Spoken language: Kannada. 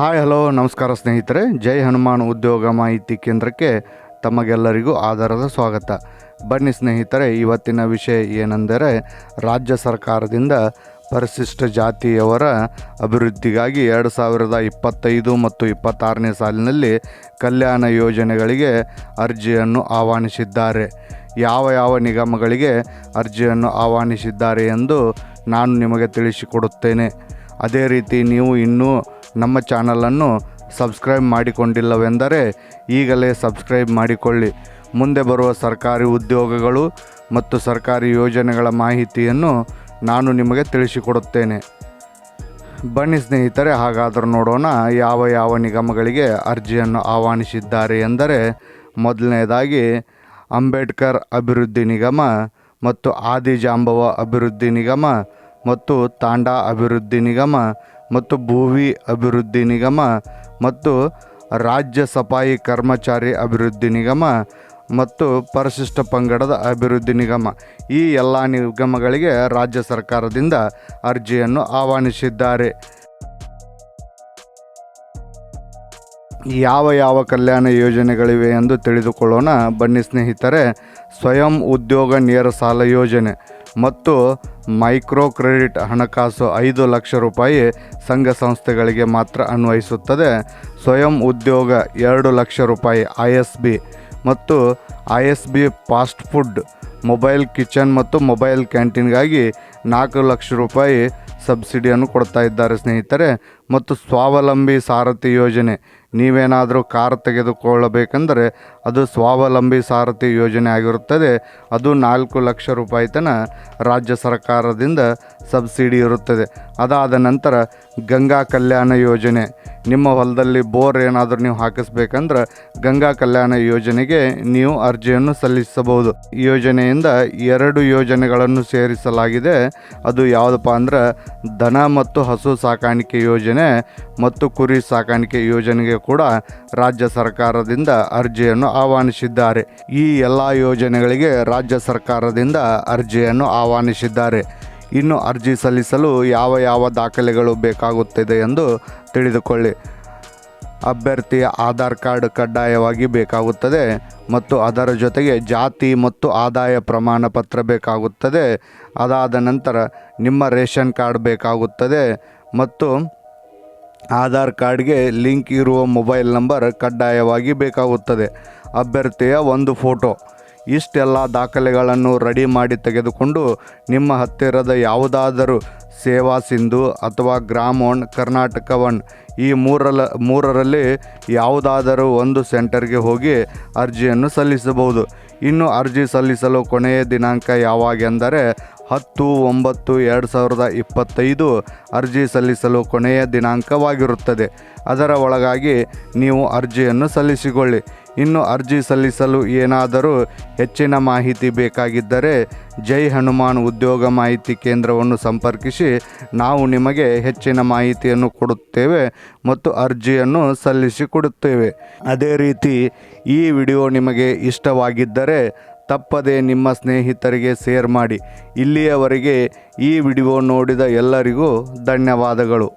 ಹಾಯ್, ಹಲೋ, ನಮಸ್ಕಾರ ಸ್ನೇಹಿತರೆ. ಜೈ ಹನುಮಾನ್ ಉದ್ಯೋಗ ಮಾಹಿತಿ ಕೇಂದ್ರಕ್ಕೆ ತಮಗೆಲ್ಲರಿಗೂ ಆಧಾರದ ಸ್ವಾಗತ. ಬನ್ನಿ ಸ್ನೇಹಿತರೆ, ಇವತ್ತಿನ ವಿಷಯ ಏನೆಂದರೆ, ರಾಜ್ಯ ಸರ್ಕಾರದಿಂದ ಪರಿಶಿಷ್ಟ ಜಾತಿಯವರ ಅಭಿವೃದ್ಧಿಗಾಗಿ ಎರಡು ಸಾವಿರದ ಇಪ್ಪತ್ತೈದು ಮತ್ತು ಇಪ್ಪತ್ತಾರನೇ ಸಾಲಿನಲ್ಲಿ ಕಲ್ಯಾಣ ಯೋಜನೆಗಳಿಗೆ ಅರ್ಜಿಯನ್ನು ಆಹ್ವಾನಿಸಿದ್ದಾರೆ. ಯಾವ ಯಾವ ನಿಗಮಗಳಿಗೆ ಅರ್ಜಿಯನ್ನು ಆಹ್ವಾನಿಸಿದ್ದಾರೆ ಎಂದು ನಾನು ನಿಮಗೆ ತಿಳಿಸಿಕೊಡುತ್ತೇನೆ. ಅದೇ ರೀತಿ ನೀವು ಇನ್ನೂ ನಮ್ಮ ಚಾನಲನ್ನು ಸಬ್ಸ್ಕ್ರೈಬ್ ಮಾಡಿಕೊಂಡಿಲ್ಲವೆಂದರೆ ಈಗಲೇ ಸಬ್ಸ್ಕ್ರೈಬ್ ಮಾಡಿಕೊಳ್ಳಿ. ಮುಂದೆ ಬರುವ ಸರ್ಕಾರಿ ಉದ್ಯೋಗಗಳು ಮತ್ತು ಸರ್ಕಾರಿ ಯೋಜನೆಗಳ ಮಾಹಿತಿಯನ್ನು ನಾನು ನಿಮಗೆ ತಿಳಿಸಿಕೊಡುತ್ತೇನೆ. ಬನ್ನಿ ಸ್ನೇಹಿತರೆ, ಹಾಗಾದರೂ ನೋಡೋಣ ಯಾವ ಯಾವ ನಿಗಮಗಳಿಗೆ ಅರ್ಜಿಯನ್ನು ಆಹ್ವಾನಿಸಿದ್ದಾರೆ ಎಂದರೆ, ಮೊದಲನೇದಾಗಿ ಅಂಬೇಡ್ಕರ್ ಅಭಿವೃದ್ಧಿ ನಿಗಮ ಮತ್ತು ಆದಿಜಾಂಬವ ಅಭಿವೃದ್ಧಿ ನಿಗಮ ಮತ್ತು ತಾಂಡಾ ಅಭಿವೃದ್ಧಿ ನಿಗಮ ಮತ್ತು ಭೂವಿ ಅಭಿವೃದ್ಧಿ ನಿಗಮ ಮತ್ತು ರಾಜ್ಯ ಸಫಾಯಿ ಕರ್ಮಚಾರಿ ಅಭಿವೃದ್ಧಿ ನಿಗಮ ಮತ್ತು ಪರಿಶಿಷ್ಟ ಪಂಗಡದ ಅಭಿವೃದ್ಧಿ ನಿಗಮ. ಈ ಎಲ್ಲ ನಿಗಮಗಳಿಗೆ ರಾಜ್ಯ ಸರ್ಕಾರದಿಂದ ಅರ್ಜಿಯನ್ನು ಆಹ್ವಾನಿಸಿದ್ದಾರೆ. ಯಾವ ಯಾವ ಕಲ್ಯಾಣ ಯೋಜನೆಗಳಿವೆ ಎಂದು ತಿಳಿದುಕೊಳ್ಳೋಣ. ಬನ್ನಿ ಸ್ನೇಹಿತರೆ, ಸ್ವಯಂ ಉದ್ಯೋಗ ನೇರ ಸಾಲ ಯೋಜನೆ ಮತ್ತು ಮೈಕ್ರೋ ಕ್ರೆಡಿಟ್ ಹಣಕಾಸು ಐದು ಲಕ್ಷ ರೂಪಾಯಿ ಸಂಘ ಸಂಸ್ಥೆಗಳಿಗೆ ಮಾತ್ರ ಅನ್ವಯಿಸುತ್ತದೆ. ಸ್ವಯಂ ಉದ್ಯೋಗ ಎರಡು ಲಕ್ಷ ರೂಪಾಯಿ ಐ ಎಸ್ ಬಿ ಮತ್ತು I S B fast food, mobile kitchen ಮತ್ತು ಮೊಬೈಲ್ ಕ್ಯಾಂಟೀನ್ಗಾಗಿ ನಾಲ್ಕು ಲಕ್ಷ ರೂಪಾಯಿ ಸಬ್ಸಿಡಿಯನ್ನು ಕೊಡ್ತಾ ಇದ್ದಾರೆ ಸ್ನೇಹಿತರೆ. ಮತ್ತು ಸ್ವಾವಲಂಬಿ ಸಾರಥಿ ಯೋಜನೆ. ನೀವೇನಾದರೂ ಕಾರ್ ತೆಗೆದುಕೊಳ್ಳಬೇಕೆಂದರೆ ಅದು ಸ್ವಾವಲಂಬಿ ಸಾರಥಿ ಯೋಜನೆ ಆಗಿರುತ್ತದೆ. ಅದು ನಾಲ್ಕು ಲಕ್ಷ ರೂಪಾಯಿ ತನ ರಾಜ್ಯ ಸರ್ಕಾರದಿಂದ ಸಬ್ಸಿಡಿ ಇರುತ್ತದೆ. ಅದಾದ ನಂತರ ಗಂಗಾ ಕಲ್ಯಾಣ ಯೋಜನೆ. ನಿಮ್ಮ ಹೊಲದಲ್ಲಿ ಬೋರ್ ಏನಾದರೂ ನೀವು ಹಾಕಿಸ್ಬೇಕಂದ್ರೆ ಗಂಗಾ ಕಲ್ಯಾಣ ಯೋಜನೆಗೆ ನೀವು ಅರ್ಜಿಯನ್ನು ಸಲ್ಲಿಸಬಹುದು. ಯೋಜನೆಯಿಂದ ಎರಡು ಯೋಜನೆಗಳನ್ನು ಸೇರಿಸಲಾಗಿದೆ. ಅದು ಯಾವುದಪ್ಪ ಅಂದ್ರೆ ದನ ಮತ್ತು ಹಸು ಸಾಕಾಣಿಕೆ ಯೋಜನೆ. ಮತ್ತು ಕುರಿ ಸಾಕಾಣಿಕೆ ಯೋಜನೆಗೆ ಕೂಡ ರಾಜ್ಯ ಸರ್ಕಾರದಿಂದ ಅರ್ಜಿಯನ್ನು ಆಹ್ವಾನಿಸಿದ್ದಾರೆ. ಈ ಎಲ್ಲ ಯೋಜನೆಗಳಿಗೆ ರಾಜ್ಯ ಸರ್ಕಾರದಿಂದ ಅರ್ಜಿಯನ್ನು ಆಹ್ವಾನಿಸಿದ್ದಾರೆ. ಇನ್ನು ಅರ್ಜಿ ಸಲ್ಲಿಸಲು ಯಾವ ಯಾವ ದಾಖಲೆಗಳು ಬೇಕಾಗುತ್ತದೆ ಎಂದು ತಿಳಿದುಕೊಳ್ಳಿ. ಅಭ್ಯರ್ಥಿಯ ಆಧಾರ್ ಕಾರ್ಡ್ ಕಡ್ಡಾಯವಾಗಿ ಬೇಕಾಗುತ್ತದೆ ಮತ್ತು ಅದರ ಜೊತೆಗೆ ಜಾತಿ ಮತ್ತು ಆದಾಯ ಪ್ರಮಾಣ ಪತ್ರ ಬೇಕಾಗುತ್ತದೆ. ಅದಾದ ನಂತರ ನಿಮ್ಮ ರೇಷನ್ ಕಾರ್ಡ್ ಬೇಕಾಗುತ್ತದೆ ಮತ್ತು ಆಧಾರ್ ಕಾರ್ಡ್ಗೆ ಲಿಂಕ್ ಇರುವ ಮೊಬೈಲ್ ನಂಬರ್ ಕಡ್ಡಾಯವಾಗಿ ಬೇಕಾಗುತ್ತದೆ. ಅಭ್ಯರ್ಥಿಯ ಒಂದು ಫೋಟೋ. ಇಷ್ಟೆಲ್ಲ ದಾಖಲೆಗಳನ್ನು ರೆಡಿ ಮಾಡಿ ತೆಗೆದುಕೊಂಡು ನಿಮ್ಮ ಹತ್ತಿರದ ಯಾವುದಾದರೂ ಸೇವಾ ಸಿಂಧು ಅಥವಾ ಗ್ರಾಮ್ ಒನ್, ಕರ್ನಾಟಕ ಒನ್ ಈ ಮೂರಲ್ಲ ಮೂರರಲ್ಲಿ ಯಾವುದಾದರೂ ಒಂದು ಸೆಂಟರ್ಗೆ ಹೋಗಿ ಅರ್ಜಿಯನ್ನು ಸಲ್ಲಿಸಬಹುದು. ಇನ್ನು ಅರ್ಜಿ ಸಲ್ಲಿಸಲು ಕೊನೆಯ ದಿನಾಂಕ ಯಾವಾಗೆಂದರೆ ಹತ್ತು, ಒಂಬತ್ತು, ಎರಡು ಸಾವಿರದ ಇಪ್ಪತ್ತೈದು ಅರ್ಜಿ ಸಲ್ಲಿಸಲು ಕೊನೆಯ ದಿನಾಂಕವಾಗಿರುತ್ತದೆ. ಅದರ ಒಳಗಾಗಿ ನೀವು ಅರ್ಜಿಯನ್ನು ಸಲ್ಲಿಸಿಕೊಳ್ಳಿ. ಇನ್ನು ಅರ್ಜಿ ಸಲ್ಲಿಸಲು ಏನಾದರೂ ಹೆಚ್ಚಿನ ಮಾಹಿತಿ ಬೇಕಾಗಿದ್ದರೆ ಜೈ ಹನುಮಾನ್ ಉದ್ಯೋಗ ಮಾಹಿತಿ ಕೇಂದ್ರವನ್ನು ಸಂಪರ್ಕಿಸಿ ನಾವು ನಿಮಗೆ ಹೆಚ್ಚಿನ ಮಾಹಿತಿಯನ್ನು ಕೊಡುತ್ತೇವೆ ಮತ್ತು ಅರ್ಜಿಯನ್ನು ಸಲ್ಲಿಸಿಕೊಡುತ್ತೇವೆ ಅದೇ ರೀತಿ ಈ ವಿಡಿಯೋ ನಿಮಗೆ ಇಷ್ಟವಾಗಿದ್ದರೆ ತಪ್ಪದೆ ನಿಮ್ಮ ಸ್ನೇಹಿತರಿಗೆ ಶೇರ್ ಮಾಡಿ ಇಲ್ಲಿಯವರೆಗೆ ಈ ವಿಡಿಯೋ ನೋಡಿದ ಎಲ್ಲರಿಗೂ ಧನ್ಯವಾದಗಳು.